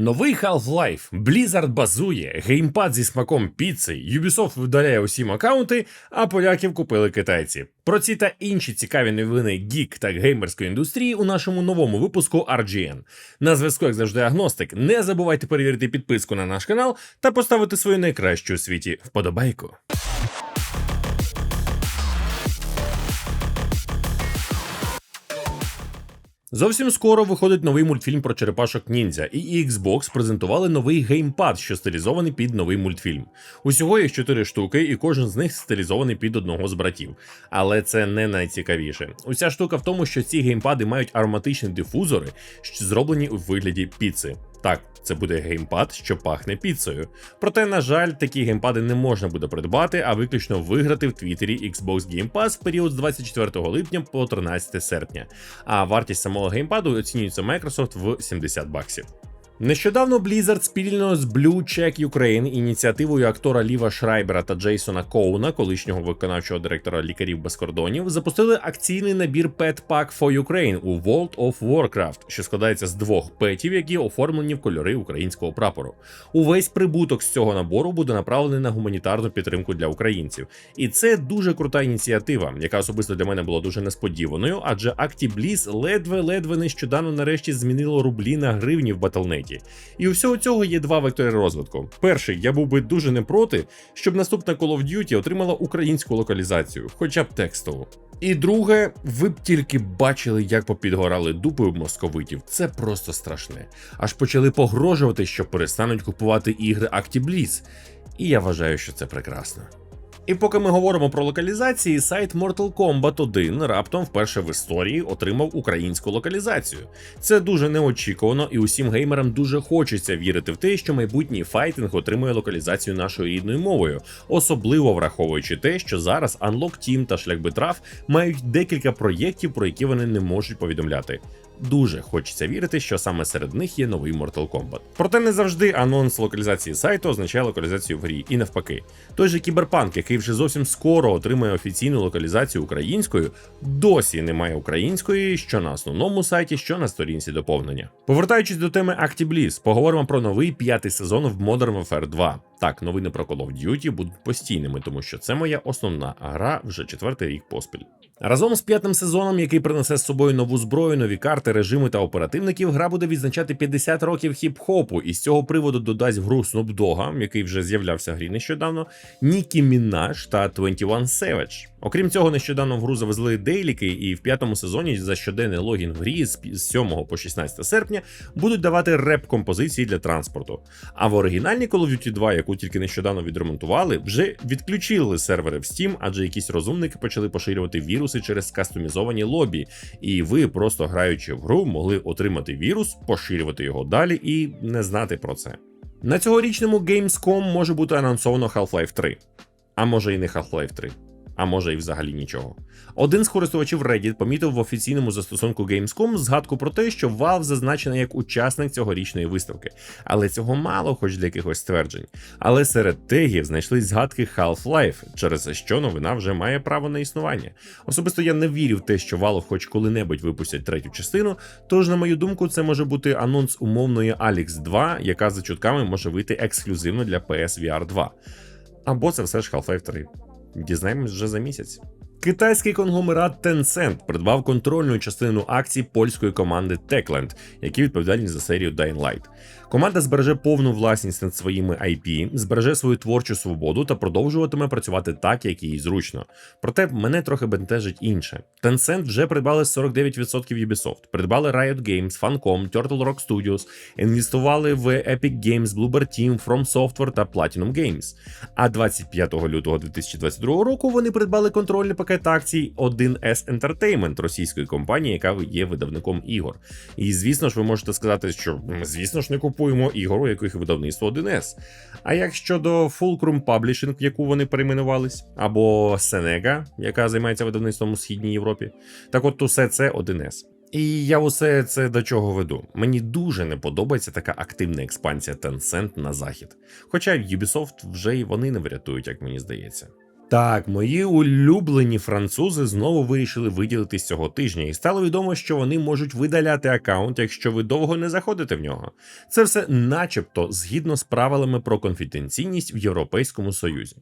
Новий Half-Life, Blizzard базує, геймпад зі смаком піци, Ubisoft видаляє усім аккаунти, а поляків купили китайці. Про ці та інші цікаві новини гік та геймерської індустрії у нашому новому випуску RGN. На зв'язку, як завжди, агностик. Не забувайте перевірити підписку на наш канал та поставити свою найкращу у світі вподобайку. Зовсім скоро виходить новий мультфільм про черепашок ніндзя, і Xbox презентували новий геймпад, що стилізований під новий мультфільм. Усього їх чотири штуки, і кожен з них стилізований під одного з братів. Але це не найцікавіше. Уся штука в тому, що ці геймпади мають ароматичні дифузори, що зроблені у вигляді піци. Так, це буде геймпад, що пахне піцею. Проте, на жаль, такі геймпади не можна буде придбати, а виключно виграти в Твіттері Xbox Game Pass в період з 24 липня по 13 серпня. А вартість самого геймпаду оцінюється Microsoft в 70 баксів. Нещодавно Blizzard спільно з Blue Check Ukraine ініціативою актора Ліва Шрайбера та Джейсона Коуна, колишнього виконавчого директора лікарів без кордонів, запустили акційний набір Pet Pack for Ukraine у World of Warcraft, що складається з двох петів, які оформлені в кольори українського прапору. Увесь прибуток з цього набору буде направлений на гуманітарну підтримку для українців. І це дуже крута ініціатива, яка особисто для мене була дуже несподіваною, адже Actibliz ледве-ледве нещодавно нарешті змінило рублі на гривні в Battle.net. І у всього цього є два вектори розвитку. Перший, я був би дуже не проти, щоб наступна Call of Duty отримала українську локалізацію, хоча б текстову. І друге, ви б тільки бачили, як попідгорали дупи у московитів. Це просто страшне. Аж почали погрожувати, що перестануть купувати ігри Actibliz. І я вважаю, що це прекрасно. І поки ми говоримо про локалізації, сайт Mortal Kombat 1 раптом вперше в історії отримав українську локалізацію. Це дуже неочікувано, і усім геймерам дуже хочеться вірити в те, що майбутній файтинг отримує локалізацію нашою рідною мовою, особливо враховуючи те, що зараз Unlock Team та Шлях Битраф мають декілька проєктів, про які вони не можуть повідомляти. Дуже хочеться вірити, що саме серед них є новий Mortal Kombat. Проте не завжди анонс локалізації сайту означає локалізацію в грі, і навпаки. Той же Кіберпанк, який вже зовсім скоро отримає офіційну локалізацію українською, досі не має української, що на основному сайті, що на сторінці доповнення. Повертаючись до теми Actibliz, поговоримо про новий п'ятий сезон в Modern Warfare 2. Так, новини про Call of Duty будуть постійними, тому що це моя основна гра вже четвертий рік поспіль. Разом з п'ятим сезоном, який принесе з собою нову зброю, нові карти, режими та оперативників, гра буде відзначати 50 років хіп-хопу, і з цього приводу додасть гру Snoop Dogg, який вже з'являвся в грі нещодавно, Нікі Мінаш та 21 Savage. Окрім цього, нещодавно в гру завезли дейліки, і в п'ятому сезоні за щоденний логін в грі з 7 по 16 серпня будуть давати реп-композиції для транспорту. А в оригінальній Call of Duty 2, яку тільки нещодавно відремонтували, вже відключили сервери в Steam, адже якісь розумники почали поширювати віруси через кастомізовані лобі, і ви, просто граючи в гру, могли отримати вірус, поширювати його далі і не знати про це. На цьогорічному Gamescom може бути анонсовано Half-Life 3, а може і не Half-Life 3 а може і взагалі нічого. Один з користувачів Reddit помітив в офіційному застосунку Gamescom згадку про те, що Valve зазначена як учасник цьогорічної виставки, але цього мало, хоч для якихось стверджень. Але серед тегів знайшлись згадки Half-Life, через що новина вже має право на існування. Особисто я не вірю в те, що Valve хоч коли-небудь випустять третю частину. Тож, на мою думку, це може бути анонс умовної Alex 2, яка за чутками може вийти ексклюзивно для PSVR 2. Або це все ж Half-Life 3. Дізнаємось вже за місяць. Китайський конгломерат Tencent придбав контрольну частину акцій польської команди Techland, які відповідальні за серію Dying Light. Команда збереже повну власність над своїми IP, збереже свою творчу свободу та продовжуватиме працювати так, як їй зручно. Проте мене трохи бентежить інше. Tencent вже придбали 49% Ubisoft, придбали Riot Games, Funcom, Turtle Rock Studios, інвестували в Epic Games, Bloober Team, From Software та Platinum Games. А 25 лютого 2022 року вони придбали контрольний пакет акцій 1S Entertainment російської компанії, яка є видавником ігор. І звісно ж, ви можете сказати, що звісно ж не купуємо ігор, у яких видавництво 1С. А як щодо Fulcrum Publishing, в яку вони перейменувались, або Senega, яка займається видавництвом у східній Європі, так от усе це 1С. І я усе це до чого веду. Мені дуже не подобається така активна експансія Tencent на захід. Хоча Ubisoft вже й вони не врятують, як мені здається. Так, мої улюблені французи знову вирішили виділитись цього тижня, і стало відомо, що вони можуть видаляти аккаунт, якщо ви довго не заходите в нього. Це все, начебто, згідно з правилами про конфіденційність в Європейському Союзі.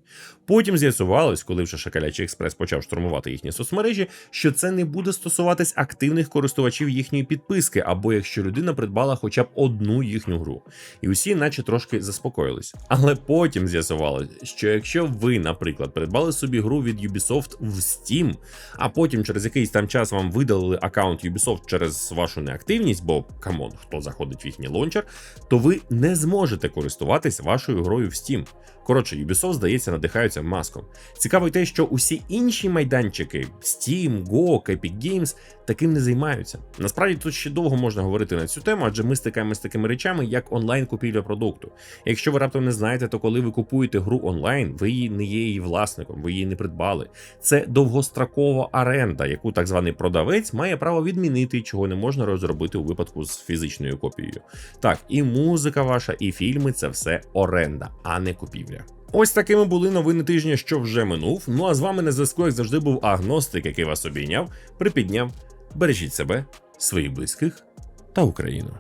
Потім з'ясувалось, коли вже Шакалячий Експрес почав штурмувати їхні соцмережі, що це не буде стосуватись активних користувачів їхньої підписки, або якщо людина придбала хоча б одну їхню гру. І усі, наче трошки заспокоїлись. Але потім з'ясувалось, що якщо ви, наприклад, придбали собі гру від Ubisoft в Steam, а потім через якийсь там час вам видалили аккаунт Ubisoft через вашу неактивність, бо камон, хто заходить в їхній лончер, то ви не зможете користуватись вашою грою в Steam. Коротше, Ubisoft, здається, надихаються маском. Цікаво й те, що усі інші майданчики Steam, GOG, Epic Games таким не займаються. Насправді тут ще довго можна говорити на цю тему, адже ми стикаємося з такими речами, як онлайн купівля продукту. Якщо ви раптом не знаєте, то коли ви купуєте гру онлайн, ви її не є її власником, ви її не придбали. Це довгострокова оренда, яку так званий продавець має право відмінити, чого не можна розробити у випадку з фізичною копією. Так, і музика ваша, і фільми це все оренда, а не купівля. Ось такими були новини тижня, що вже минув. Ну а з вами на зв'язку, як завжди, був агностик, який вас обійняв, припідняв. Бережіть себе, своїх близьких та Україну.